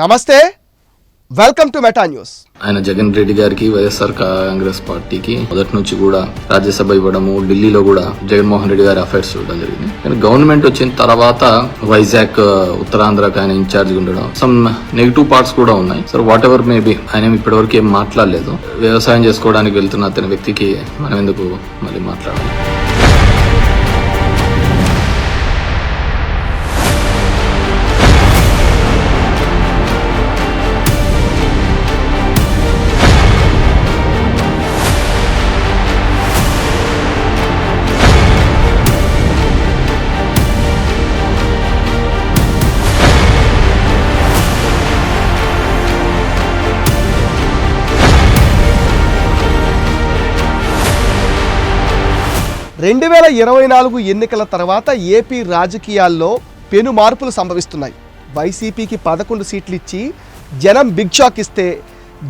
నమస్తే. Welcome to meta news ఆయన జగన్ రెడ్డి గారికి వైఎస్ఆర్ కాంగ్రెస్ పార్టీకి మొదటి నుంచి కూడా రాజ్యసభ ఇవ్వడము ఢిల్లీలో కూడా జగన్మోహన్ రెడ్డి గారి అఫైర్స్ చూడడం జరిగింది. కానీ గవర్నమెంట్ వచ్చిన తర్వాత వైజాగ్ ఉత్తరాంధ్రకు ఆయన ఇన్ఛార్జ్ ఉండడం సమ్ నెగిటివ్ పార్ట్స్ కూడా ఉన్నాయి. సార్ వాట్ ఎవర్ మేబీ ఆయన ఇప్పటివరకు ఏం మాట్లాడలేదు. వ్యవసాయం చేసుకోవడానికి వెళ్తున్న అతని వ్యక్తికి మనం ఎందుకు మళ్ళీ మాట్లాడాలి? రెండు వేల ఇరవై నాలుగు ఎన్నికల తర్వాత ఏపీ రాజకీయాల్లో పెను మార్పులు సంభవిస్తున్నాయి. వైసీపీకి పదకొండు సీట్లు ఇచ్చి జనం బిగ్ షాక్ ఇస్తే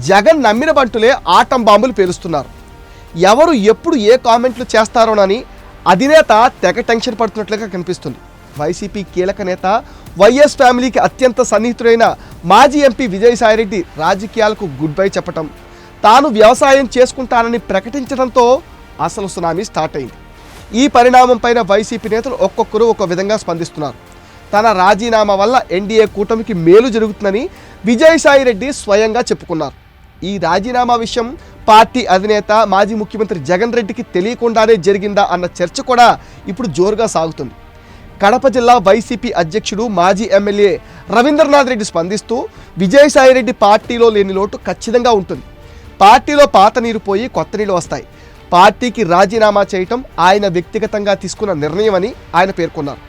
జగన్ నమ్మిన బంటులే ఆటం బాంబులు పేలుస్తున్నారు. ఎవరు ఎప్పుడు ఏ కామెంట్లు చేస్తారోనని అధినేత తెగ టెన్షన్ పడుతున్నట్లుగా కనిపిస్తుంది. వైసీపీ కీలక నేత వైఎస్ ఫ్యామిలీకి అత్యంత సన్నిహితుడైన మాజీ ఎంపీ విజయసాయిరెడ్డి రాజకీయాలకు గుడ్ బై చెప్పటం. తాను వ్యవసాయం చేసుకుంటానని ప్రకటించడంతో అసలు సునామీ స్టార్ట్ అయింది. ఈ పరిణామం పైన వైసీపీ నేతలు ఒక్కొక్కరు ఒక విధంగా స్పందిస్తున్నారు. తన రాజీనామా వల్ల ఎన్డీఏ కూటమికి మేలు జరుగుతుందని విజయసాయి రెడ్డి స్వయంగా చెప్పుకున్నారు. ఈ రాజీనామా విషయం పార్టీ అధినేత మాజీ ముఖ్యమంత్రి జగన్ రెడ్డికి తెలియకుండానే జరిగిందా అన్న చర్చ కూడా ఇప్పుడు జోరుగా సాగుతుంది. కడప జిల్లా వైసీపీ అధ్యక్షుడు మాజీ ఎమ్మెల్యే రవీంద్రనాథ్ రెడ్డి స్పందిస్తూ విజయసాయిరెడ్డి పార్టీలో లేని లోటు ఖచ్చితంగా ఉంటుంది. పార్టీలో పాత నీరు పోయి కొత్త నీళ్ళు వస్తాయి. పార్టీకి రాజీనామా చేయటం ఆయన వ్యక్తిగతంగా తీసుకున్న నిర్ణయం అని ఆయన పేర్కొన్నారు.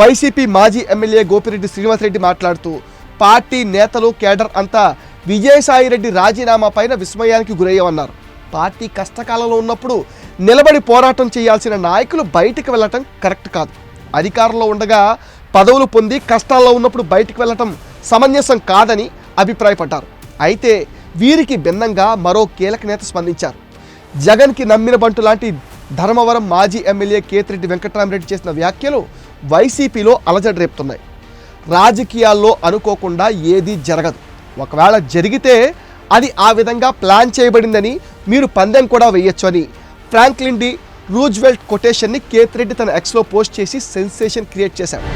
వైసీపీ మాజీ ఎమ్మెల్యే గోపిరెడ్డి శ్రీనివాసరెడ్డి మాట్లాడుతూ పార్టీ నేతలు కేడర్ అంతా విజయసాయిరెడ్డి రాజీనామా పైన విస్మయానికి గురయ్యమన్నారు. పార్టీ కష్టకాలంలో ఉన్నప్పుడు నిలబడి పోరాటం చేయాల్సిన నాయకులు బయటికి వెళ్ళటం కరెక్ట్ కాదు. అధికారంలో ఉండగా పదవులు పొంది కష్టాల్లో ఉన్నప్పుడు బయటికి వెళ్ళటం సమంజసం కాదని అభిప్రాయపడ్డారు. అయితే వీరికి భిన్నంగా మరో కీలక నేత స్పందించారు. జగన్కి నమ్మిన బంటు లాంటి ధర్మవరం మాజీ ఎమ్మెల్యే కేతిరెడ్డి వెంకట్రామరెడ్డి చేసిన వ్యాఖ్యలు వైసీపీలో అలజడి రేపుతున్నాయి. రాజకీయాల్లో అనుకోకుండా ఏదీ జరగదు. ఒకవేళ జరిగితే అది ఆ విధంగా ప్లాన్ చేయబడిందని మీరు పందెం కూడా వేయొచ్చు అని ఫ్రాంక్లిన్ డి రూజ్వెల్ట్ కొటేషన్ని కేతిరెడ్డి తన ఎక్స్లో పోస్ట్ చేసి సెన్సేషన్ క్రియేట్ చేశాడు.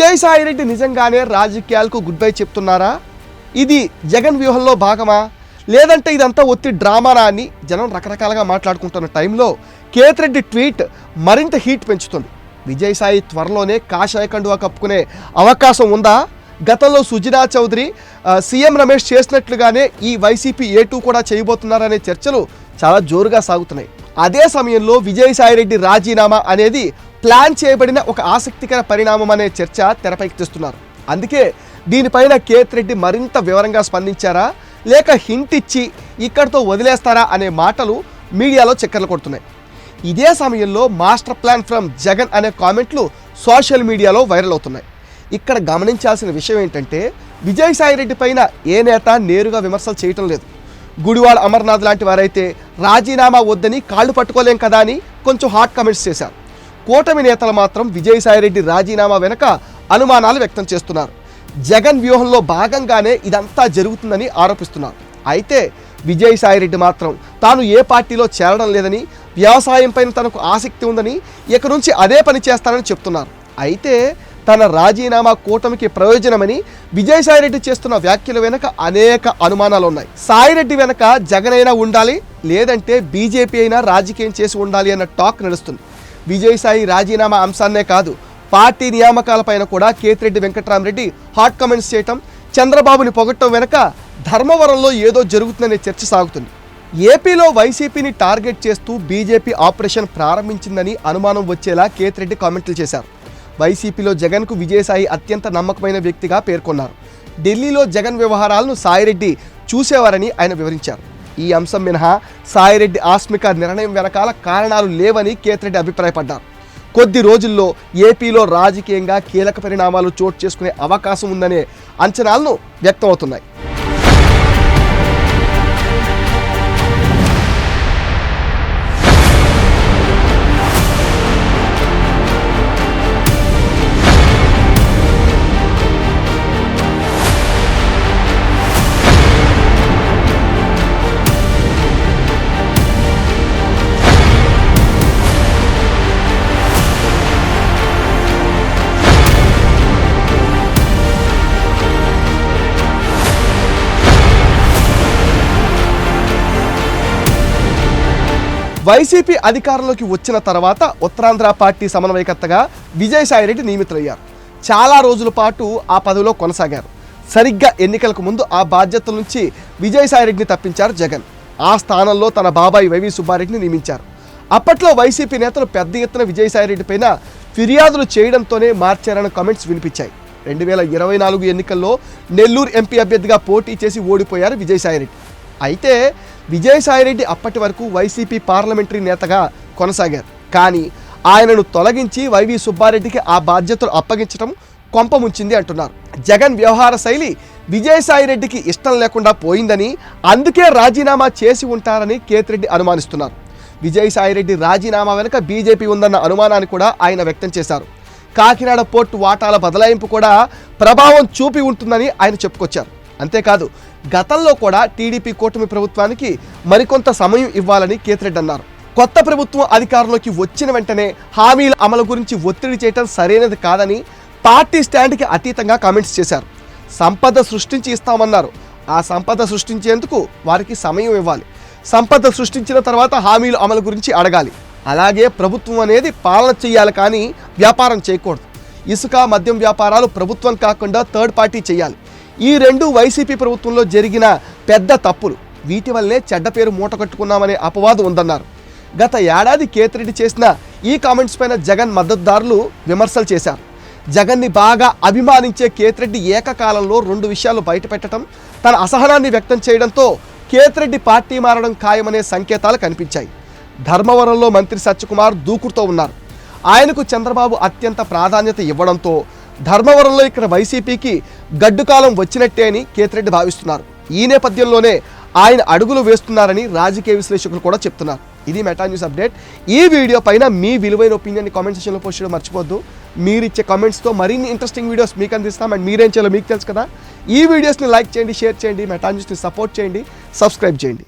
విజయసాయిరెడ్డి నిజంగానే రాజకీయాలకు గుడ్ బై చెప్తున్నారా? ఇది జగన్ వ్యూహంలో భాగమా? లేదంటే ఇదంతా ఒత్తి డ్రామానా అని జనం రకరకాలుగా మాట్లాడుకుంటున్న టైంలో కేతిరెడ్డి ట్వీట్ మరింత హీట్ పెంచుతుంది. విజయసాయి త్వరలోనే కాషాయ కండువా కప్పుకునే అవకాశం ఉందా? గతంలో సుజినా చౌదరి సీఎం రమేష్ చేసినట్లుగానే ఈ వైసీపీ ఏ టూ కూడా చేయబోతున్నారనే చర్చలు చాలా జోరుగా సాగుతున్నాయి. అదే సమయంలో విజయసాయిరెడ్డి రాజీనామా అనేది ప్లాన్ చేయబడిన ఒక ఆసక్తికర పరిణామం అనే చర్చ తెరపైకి తెస్తున్నారు. అందుకే దీనిపైన కేత్ రెడ్డి మరింత వివరంగా స్పందించారా? లేక హింట్ ఇచ్చి ఇక్కడితో వదిలేస్తారా అనే మాటలు మీడియాలో చక్కర్లు కొడుతున్నాయి. ఇదే సమయంలో మాస్టర్ ప్లాన్ ఫ్రమ్ జగన్ అనే కామెంట్లు సోషల్ మీడియాలో వైరల్ అవుతున్నాయి. ఇక్కడ గమనించాల్సిన విషయం ఏంటంటే విజయసాయిరెడ్డి పైన ఏ నేత నేరుగా విమర్శలు చేయటం లేదు. గుడివాడ అమర్నాథ్ లాంటి వారైతే రాజీనామా వద్దని కాళ్ళు పట్టుకోలేం కదా అని కొంచెం హాట్ కామెంట్స్ చేశారు. కూటమి నేతలు మాత్రం విజయసాయిరెడ్డి రాజీనామా వెనుక అనుమానాలు వ్యక్తం చేస్తున్నారు. జగన్ వ్యూహంలో భాగంగానే ఇదంతా జరుగుతుందని ఆరోపిస్తున్నారు. అయితే విజయసాయిరెడ్డి మాత్రం తాను ఏ పార్టీలో చేరడం లేదని వ్యవసాయంపైన తనకు ఆసక్తి ఉందని ఇక నుంచి అదే పని చేస్తానని చెప్తున్నారు. అయితే తన రాజీనామా కూటమికి ప్రయోజనమని విజయసాయిరెడ్డి చేస్తున్న వ్యాఖ్యల వెనుక అనేక అనుమానాలు ఉన్నాయి. సాయిరెడ్డి వెనక జగన్ అయినా ఉండాలి లేదంటే బీజేపీ అయినా రాజకీయం చేసి ఉండాలి అన్న టాక్ నడుస్తుంది. విజయసాయి రాజీనామా అంశాన్నే కాదు పార్టీ నియామకాలపైన కూడా కేతిరెడ్డి వెంకట్రామరెడ్డి హాట్ కామెంట్స్ చేయటం చంద్రబాబుని పొగట్టడం వెనక ధర్మవరంలో ఏదో జరుగుతుందనే చర్చ సాగుతుంది. ఏపీలో వైసీపీని టార్గెట్ చేస్తూ బీజేపీ ఆపరేషన్ ప్రారంభించిందని అనుమానం వచ్చేలా కేతిరెడ్డి కామెంట్లు చేశారు. వైసీపీలో జగన్కు విజయసాయి అత్యంత నమ్మకమైన వ్యక్తిగా పేర్కొన్నారు. ఢిల్లీలో జగన్ వ్యవహారాలను సాయిరెడ్డి చూసేవారని ఆయన వివరించారు. ఈ అంశం మినహా సాయిరెడ్డి ఆస్మిక నిర్ణయం వెనకాల కారణాలు లేవని కేతిరెడ్డి అభిప్రాయపడ్డారు. కొద్ది రోజుల్లో ఏపీలో రాజకీయంగా కీలక పరిణామాలు చోటు చేసుకునే అవకాశం ఉందనే అంచనాలను వ్యక్తమవుతున్నాయి. వైసీపీ అధికారంలోకి వచ్చిన తర్వాత ఉత్తరాంధ్ర పార్టీ సమన్వయకర్తగా విజయసాయిరెడ్డి నియమితులయ్యారు. చాలా రోజుల పాటు ఆ పదవిలో కొనసాగారు. సరిగ్గా ఎన్నికలకు ముందు ఆ బాధ్యతల నుంచి విజయసాయిరెడ్డిని తప్పించారు జగన్. ఆ స్థానంలో తన బాబాయ్ వైవి సుబ్బారెడ్డిని నియమించారు. అప్పట్లో వైసీపీ నేతలు పెద్ద ఎత్తున విజయసాయిరెడ్డి పైన ఫిర్యాదులు చేయడంతోనే మార్చారన్న కామెంట్స్ వినిపించాయి. రెండు వేల ఇరవై నాలుగు ఎన్నికల్లో నెల్లూరు ఎంపీ అభ్యర్థిగా పోటీ చేసి ఓడిపోయారు విజయసాయిరెడ్డి. అయితే విజయసాయిరెడ్డి అప్పటి వరకు వైసీపీ పార్లమెంటరీ నేతగా కొనసాగారు. కానీ ఆయనను తొలగించి వైవి సుబ్బారెడ్డికి ఆ బాధ్యతలు అప్పగించడం కొంపముంచింది అంటున్నారు. జగన్ వ్యవహార శైలి విజయసాయిరెడ్డికి ఇష్టం లేకుండా పోయిందని అందుకే రాజీనామా చేసి ఉంటారని కేతిరెడ్డి అనుమానిస్తున్నారు. విజయసాయిరెడ్డి రాజీనామా వెనుక బీజేపీ ఉందన్న అనుమానాన్ని కూడా ఆయన వ్యక్తం చేశారు. కాకినాడ పోర్టు వాటాల బదలాయింపు కూడా ప్రభావం చూపి ఉంటుందని ఆయన చెప్పుకొచ్చారు. అంతేకాదు గతంలో కూడా టీడీపీ కూటమి ప్రభుత్వానికి మరికొంత సమయం ఇవ్వాలని కేతిరెడ్డి అన్నారు. కొత్త ప్రభుత్వం అధికారంలోకి వచ్చిన వెంటనే హామీల అమలు గురించి ఒత్తిడి చేయడం సరైనది కాదని పార్టీ స్టాండ్కి అతీతంగా కామెంట్స్ చేశారు. సంపద సృష్టించి ఇస్తామన్నారు. ఆ సంపద సృష్టించేందుకు వారికి సమయం ఇవ్వాలి. సంపద సృష్టించిన తర్వాత హామీలు అమలు గురించి అడగాలి. అలాగే ప్రభుత్వం అనేది పాలన చేయాలి కానీ వ్యాపారం చేయకూడదు. ఇసుక మద్యం వ్యాపారాలు ప్రభుత్వం కాకుండా థర్డ్ పార్టీ చేయాలి. ఈ రెండు వైసీపీ ప్రభుత్వంలో జరిగిన పెద్ద తప్పులు. వీటి వల్లే చెడ్డ పేరు మూట కట్టుకున్నామనే అపవాదం ఉందన్నారు. గత ఏడాది కేతిరెడ్డి చేసిన ఈ కామెంట్స్ పైన జగన్ మద్దతుదారులు విమర్శలు చేశారు. జగన్ని బాగా అభిమానించే కేతిరెడ్డి ఏకకాలంలో రెండు విషయాలు బయటపెట్టడం తన అసహనాన్ని వ్యక్తం చేయడంతో కేతిరెడ్డి పార్టీ మారడం ఖాయమనే సంకేతాలు కనిపించాయి. ధర్మవరంలో మంత్రి సత్యకుమార్ దూకుడుతో ఉన్నారు. ఆయనకు చంద్రబాబు అత్యంత ప్రాధాన్యత ఇవ్వడంతో ధర్మవరంలో ఇక్కడ వైసీపీకి గడ్డుకాలం వచ్చినట్టే అని కేతిరెడ్డి భావిస్తున్నారు. ఈ నేపథ్యంలోనే ఆయన అడుగులు వేస్తున్నారని రాజకీయ విశ్లేషకులు కూడా చెప్తున్నారు. ఇది మెటా న్యూస్ అప్డేట్. ఈ వీడియో పైన మీ విలువైన ఒపీనియన్ని కామెంట్ సెక్షన్లో పోస్ట్ చేయడం మర్చిపోద్దు మీరు ఇచ్చే కామెంట్స్తో మరిన్ని ఇంట్రెస్టింగ్ వీడియోస్ మీకు అందిస్తాం. అండ్ మీరేం చేయాలో మీకు తెలుసు కదా. ఈ వీడియోస్ని లైక్ చేయండి షేర్ చేయండి మెటా న్యూస్ని సపోర్ట్ చేయండి సబ్స్క్రైబ్ చేయండి.